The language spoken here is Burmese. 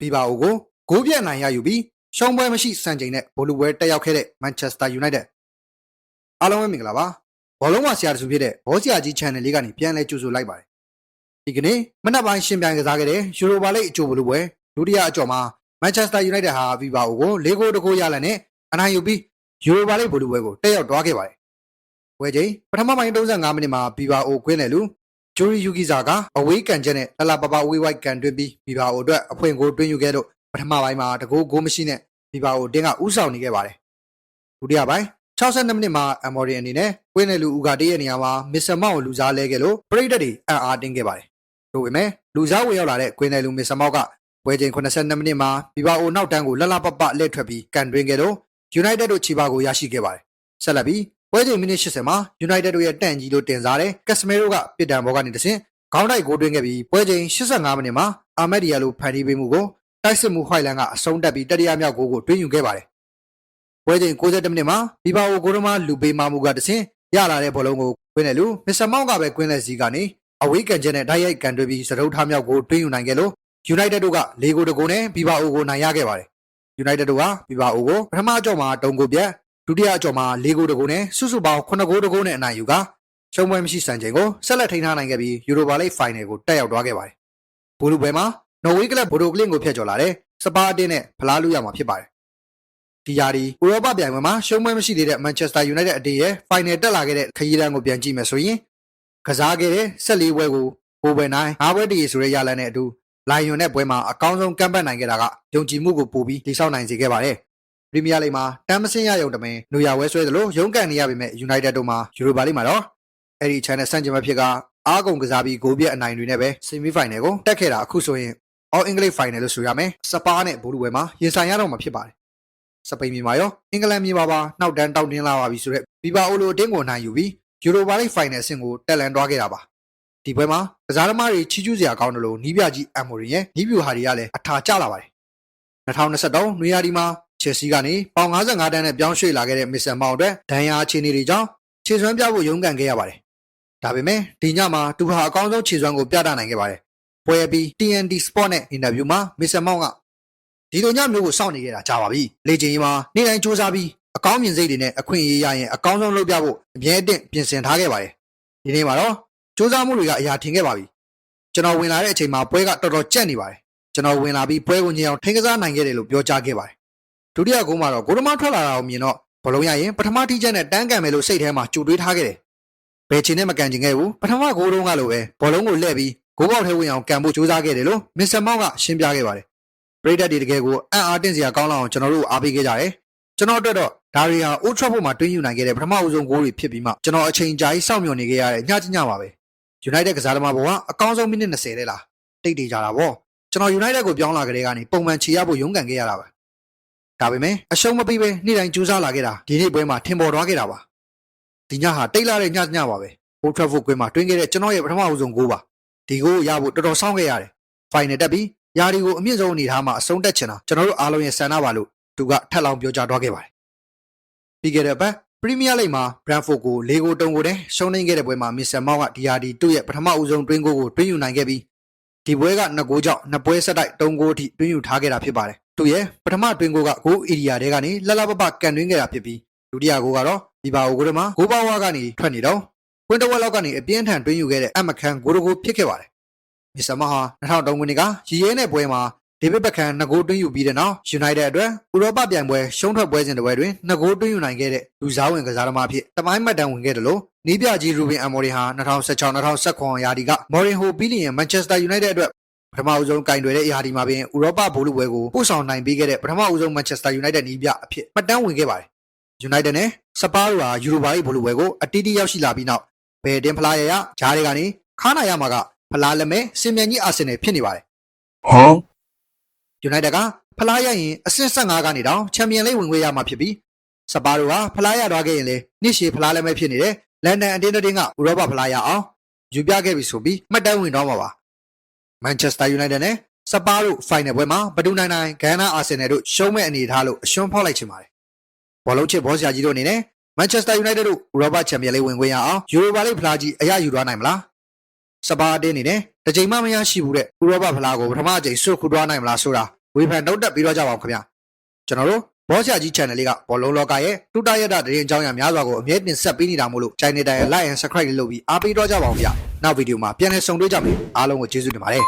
ဘီဘာအိုကိုဂိုးပြတ်နိုင်ရယူပြီးရှုံးပွဲမရှိစံချိန်နဲ့ဘောလုံးပွဲတက်ရောက်ခဲ့တဲ့ Manchester United အားလုံးပဲမင်္ဂလာပါဘောလုံးမဆရာတစုဖြစ်တဲ့ဘောဆရာကြီး Channel လေးကနေပြန်လဲကြိုဆိုလိုက်ပါတယ်ဒီကနေ့မနက်ပိုင်းရှင်ပြိုင်ကစားခဲ့တဲ့ယူရိုပါလိအကြိုဘောလုံးပွဲဒုတိယအကြော်မှာ Manchester United ဟာဘီဘာအိုကို၄ဂိုးတကိုးရလန်နဲ့အနိုင်ယူပြီးယူရိုပါလိဘောလုံးပွဲကိုတက်ရောက်သွားခဲ့ပါတယ်ဝဲချိန်ပထမပိုင်း35မိနစ်မှာဘီဘာအိုကွင်းလေလူ ဂျိုရီယူဂီဇာကအဝေးကန်ချက်နဲ့လလပပဝေးဝိုက်ကန်တွင်းပြီးဘီဘာအိုအတွက်အဖွင့်ကိုတွင်းယူခဲ့လို့ပထမပိုင်းမှာတကိုးဂိုးမရှိနဲ့ဘီဘာအိုတင်းကဥဆောင်နေခဲ့ပါတယ်ဒုတိယပိုင်း62မိနစ်မှာအမော်ရီအနေနဲ့ကွင်းလေလူဦးကတေးရဲ့နေရာမှာမစ္စမောက်ကိုလူစားလဲခဲ့လို့ပရိသတ်တွေအံ့အားတင်းခဲ့ပါတယ်တို့ပေမဲ့လူစားဝင်ရောက်လာတဲ့ကွင်းလေလူမစ္စမောက်ကပွဲချိန်82မိနစ်မှာဘီဘာအိုနောက်တန်းကိုလလပပလက်ထွက်ပြီးကန်တွင်းခဲ့လို့ United တို့ခြေပါကိုရရှိခဲ့ပါတယ်ဆက်လက်ပြီး ပွဲချိန်မိနစ်80မှာ United တို့ရဲ့တန့်ကြီးလို့တင်စားတဲ့ Casemiro ကပြစ်ဒဏ်ဘောကနေတဆင့်ခေါင်းတိုက်ဂိုးသွင်းခဲ့ပြီးပွဲချိန်85မိနစ်မှာအာမက်ဒီယာလိုဖန်တီးပေးမှုကိုတိုက်စစ်မှုဟွိုင်လန်ကအဆုံးတက်ပြီးတတိယမြောက်ဂိုးကိုတွင်းယူခဲ့ပါတယ်။ပွဲချိန်62မိနစ်မှာဘီဘာအိုဂိုရမာလူပေးမာမှုကတဆင့်ရလာတဲ့ဘောလုံးကိုကွင်းတယ်လို့မစ္စမောင်းကပဲကွင်းလက်စီကနေအဝေးကန်ချက်နဲ့ဓာတ်ရိုက်ကန်တွဲပြီးစတုထမြောက်ကိုတွင်းယူနိုင်ခဲ့လို့ United တို့က၄ဂိုးတဂိုးနဲ့ဘီဘာအိုကိုနိုင်ရခဲ့ပါတယ်။ United တို့ကဘီဘာအိုကိုပထမအကြော့မှာတုံကိုပြတ် ဒုတိယအကြော်မှာ၄ဂိုးတဂိုးနဲ့စုစုပေါင်း9ဂိုးတဂိုးနဲ့အနိုင်ယူကရှုံးပွဲမရှိစံချိန်ကိုဆက်လက်ထိန်းထားနိုင်ခဲ့ပြီးယူရိုပါလိဖိုင်နယ်ကိုတက်ရောက်သွားခဲ့ပါတယ်။ဘူလူပွဲမှာနော်ဝေးကလပ်ဘိုဒိုကလင်ကိုဖျက်ကျော်လာတဲ့စပါအတင်းနဲ့ဖလားလူရမှာဖြစ်ပါတယ်။ဒီယာဒီဥရောပပြိုင်ပွဲမှာရှုံးပွဲမရှိသေးတဲ့ Manchester United အတေးရဲ့ဖိုင်နယ်တက်လာခဲ့တဲ့ခရီးတန်းကိုပြန်ကြည့်မယ်ဆိုရင်ကစားခဲ့တဲ့14ပွဲကိုကိုပွဲနိုင်၅ပွဲတည်းဆိုတဲ့ရလန်းနဲ့အတူလိုင်ယွန်နဲ့ပွဲမှာအကောင်းဆုံးကမ်းပတ်နိုင်ခဲ့တာကယုံကြည်မှုကိုပို့ပြီးတိစောက်နိုင်စေခဲ့ပါတယ်။ ပရီးမီးယားလိဂ်မှာတမ်မစင်းရယုံတမင်လူရဝဲဆွဲသလိုရုန်းကန်နေရပေမဲ့ United တို့မှာယူရိုပါလိဂ်မှာတော့အဲ့ဒီ channel ဆန့်ကျင်ဘက်ဖြစ်ကအားကုန်ကစားပြီးဂိုးပြက်အနိုင်တွေနဲ့ပဲ semi final ကိုတက်ခဲ့တာအခုဆိုရင် All England final လို့ဆိုရမယ်။စပါးနဲ့ဘူလူဝဲမှာရင်ဆိုင်ရတော့မှာဖြစ်ပါတယ်။စပိန်မြေမှာရောအင်္ဂလန်မြေမှာပါနောက်တန်းတောက်တင်းလာပါပြီဆိုတော့ဘီဘာအိုလိုအတင်းကိုနိုင်ယူပြီးယူရိုပါလိဂ် final ဆင့်ကိုတက်လန်သွားခဲ့တာပါ။ဒီပွဲမှာကစားသမားတွေချီးကျူးစရာကောင်းတယ်လို့နီးပြကြီးအမ်မိုရီရဲ့နီးပြူဟာတွေကလည်းအထာကျလာပါတယ်။2023နွေရာသီမှာ ချက်စီကနေပေါင်55တန်းနဲ့ပြောင်းရွှေ့လာခဲ့တဲ့မစ္စမောင်အတွက်ဒဏ်ရာအခြေအနေတွေကြောင့်ခြေစွမ်းပြဖို့ရုန်းကန်ခဲ့ရပါတယ်။ဒါပေမဲ့ဒီညမှာသူဟာအကောင်းဆုံးခြေစွမ်းကိုပြသနိုင်ခဲ့ပါတယ်။ပွဲပြီး TNT Sport နဲ့အင်တာဗျူးမှာမစ္စမောင်ကဒီလိုညမျိုးကိုစောင့်နေခဲ့တာကြာပါပြီ။လေ့ကျင့်ရေးမှာနေ့တိုင်းစူးစမ်းပြီးအကောင်းမြင်စိတ်တွေနဲ့အခွင့်အရေးရရင်အကောင်းဆုံးလုပ်ပြဖို့အမြဲတမ်းပြင်ဆင်ထားခဲ့ပါတယ်။ဒီနေ့မှာတော့စူးစမ်းမှုတွေကအရာထင်ခဲ့ပါပြီ။ကျွန်တော်ဝင်လာတဲ့အချိန်မှာပွဲကတော်တော်ကြက်နေပါတယ်။ကျွန်တော်ဝင်လာပြီးပွဲကိုညင်အောင်ထိန်းကစားနိုင်ခဲ့တယ်လို့ပြောကြားခဲ့ပါတယ်။ ဒုတိယဂိုးမှာတော့ဂိုးသမားထွက်လာတာကိုမြင်တော့ဘလုံးရရင်ပထမထိချက်နဲ့တန်းကန်မယ်လို့စိတ်ထဲမှာကြိုတွေးထားခဲ့တယ်။ဘယ်ချင်းနဲ့မကန်ချင်ခဲ့ဘူးပထမဂိုးတုန်းကလိုပဲဘောလုံးကိုလှည့်ပြီးဂိုးပေါက်ထဲဝင်အောင်ကန်ဖို့ကြိုးစားခဲ့တယ်လို့မစ္စတာမောင်ကရှင်းပြခဲ့ပါတယ်။ပရိသတ်တွေတကယ်ကိုအံ့အားတင်းစရာကောင်းလောက်အောင်ကျွန်တော်တို့အားပေးခဲ့ကြတယ်။ကျွန်တော်အတွက်တော့ဒါတွေဟာအိုးထရပ်ဖို့မှာတွင်းယူနိုင်ခဲ့တဲ့ပထမအဆုံးဂိုးတွေဖြစ်ပြီးမှကျွန်တော်အချိန်ကြာကြီးစောင့်မျှော်နေခဲ့ရတဲ့ညချညပါပဲ။ United ကစားသမားဘဝအကောင်းဆုံးမိနစ်20တဲ့လားတိတ်တေးကြတာဗောကျွန်တော် United ကိုပြောင်းလာကြတဲ့ကနေပုံမှန်ခြေရဖို့ရုန်းကန်ခဲ့ရတာပါ ဒါပေမဲ့အရှုံးမပေးဘဲနေ့တိုင်းကြိုးစားလာခဲ့တာဒီနေ့ပွဲမှာထင်ပေါ်သွားခဲ့တာပါဒီညဟာတိတ်လာတဲ့ညညပါပဲ Old Trafford ကွင်းမှာတွင်းခဲ့တဲ့ကျွန်တော်ရဲ့ပထမအဆုံးဂိုးပါဒီဂိုးကိုရဖို့တော်တော်စောင့်ခဲ့ရတယ် Final တက်ပြီးယာဒီကိုအမြင့်ဆုံးအနေထားမှာအဆုံးတက်ချင်တာကျွန်တော်တို့အားလုံးရဲ့ဆန္ဒပါလို့သူကထပ်လောင်းပြောကြားသွားခဲ့ပါတယ်ပြီးခဲ့တဲ့ဘက်ပရီးမီးယားလိဂ်မှာ Brentford ကို၄ဂိုးတုံးကိုတဲ့ရှုံးနေခဲ့တဲ့ပွဲမှာမစ္စတာမောက်ကဒီယာဒီသူ့ရဲ့ပထမဦးဆုံးတွင်းဂိုးကိုတွင်းယူနိုင်ခဲ့ပြီးဒီပွဲက2ဂိုးကြောင့်2ပွဲဆက်တိုက်3ဂိုးအထိတွင်းယူထားခဲ့တာဖြစ်ပါတယ် သူရဲ့ပထမတွင်းဂိုးကဂိုးဧရိယာထဲကနေလှလှပပကန်တွင်းခဲ့တာဖြစ်ပြီးဒုတိယဂိုးကတော့ဒီပါအိုဂိုးထဲမှာဂိုးပါဝါကနေထွက်နေတော့ကွင်းတဝက်လောက်ကနေအပြင်းထန်တွင်းယူခဲ့တဲ့အမခန်ဂိုးတဂိုးဖြစ်ခဲ့ပါတယ်မစ္စတာမောက်ဟာ2003ခုနှစ်ကရီရဲနဲ့ပွဲမှာဒေးဗစ်ဘက်ခန်2ဂိုးတွင်းယူပြီးတဲ့နောက် United အတွက်ဥရောပပြိုင်ပွဲရှုံးထွက်ပွဲစဉ်တစ်ပွဲတွင်2ဂိုးတွင်းယူနိုင်ခဲ့တဲ့လူစားဝင်ကစားသမားဖြစ်တမိုင်းမှတ်တမ်းဝင်ခဲ့တယ်လို့နီးပြကြီးရူဘင်အမော်ရီဟာ2016-2019ရာသီကမော်ရင်ဟိုဘီလီယံမန်ချက်စတာယူနိုက်တက်အတွက် ပထမအဆုံးကင်တွယ်တဲ့ရာသီမှာပင်ဥရောပဘိုးလူပွဲကိုပို့ဆောင်နိုင်ပေးခဲ့တဲ့ပထမအဆုံးမန်ချက်စတာယူနိုက်တက်နီးပြအဖြစ်မှတ်တမ်းဝင်ခဲ့ပါတယ်။ United နဲ့စပါးတို့ဟာယူရိုပါ၏ဘိုးလူပွဲကိုအတီးတီးရောက်ရှိလာပြီးနောက်ဘယ်တင်ဖလားရရဂျားတွေကနေခါနာရမှာကဖလားလက်မဲ့စင်မြန်ကြီးအာဆင်နယ်ဖြစ်နေပါတယ် Huh? United ကဖလားရရင်အဆင့်15ကနေတောင်ချန်ပီယံလိဝင်ခွင့်ရမှာဖြစ်ပြီးစပါတို့ဟာဖလားရသွားခဲ့ရင်လေနှစ်ရှည်ဖလားလက်မဲ့ဖြစ်နေတဲ့လန်ဒန်အတင်းတင်းကဥရောပဖလားရအောင်ယူပြခဲ့ပြီဆိုပြီးမှတ်တမ်းဝင်တော့မှာပါ မန်ချက်စတာယူနိုက်တက်နဲ့စပါတို့ဖိုင်နယ်ပွဲမှာဘဒူနိုင်နိုင်ဂန်နာအာဆင်နယ်တို့ရှုံးမဲ့အနေထားလို့အရှုံးဖောက်လိုက်ချင်ပါတယ်ဘောလုံးချစ်ဘောဆရာကြီးတို့အနေနဲ့မန်ချက်စတာယူနိုက်တက်တို့ဥရောပချန်ပီယံလိဝင်ခွင့်ရအောင်ယူရိုပါလိဖလားကြီးအရယူသွားနိုင်မလားစပါအတင်းအနေနဲ့တစ်ချိန်မှမရရှိဘူးတဲ့ဥရောပဖလားကိုပထမအကြိမ်ဆွတ်ခူသွားနိုင်မလားဆိုတာဝဝေဖန်တုံးတက်ပြီးတော့ကြပါအောင်ခင်ဗျာကျွန်တော်တို့ ဘောဆရာကြီး channel လေးကဘောလုံးလောကရဲ့တူတရရတတရင်အကြောင်းအရာများစွာကိုအမြဲတင်ဆက်ပေးနေတာမို့လို့ channel တိုင်း like and subscribe လုပ်ပြီးအားပေးတော့ကြပါအောင်ဗျာနောက်ဗီဒီယိုမှာပြန်လည်ဆုံတွေ့ကြမယ်အားလုံးကိုကျေးဇူးတင်ပါတယ်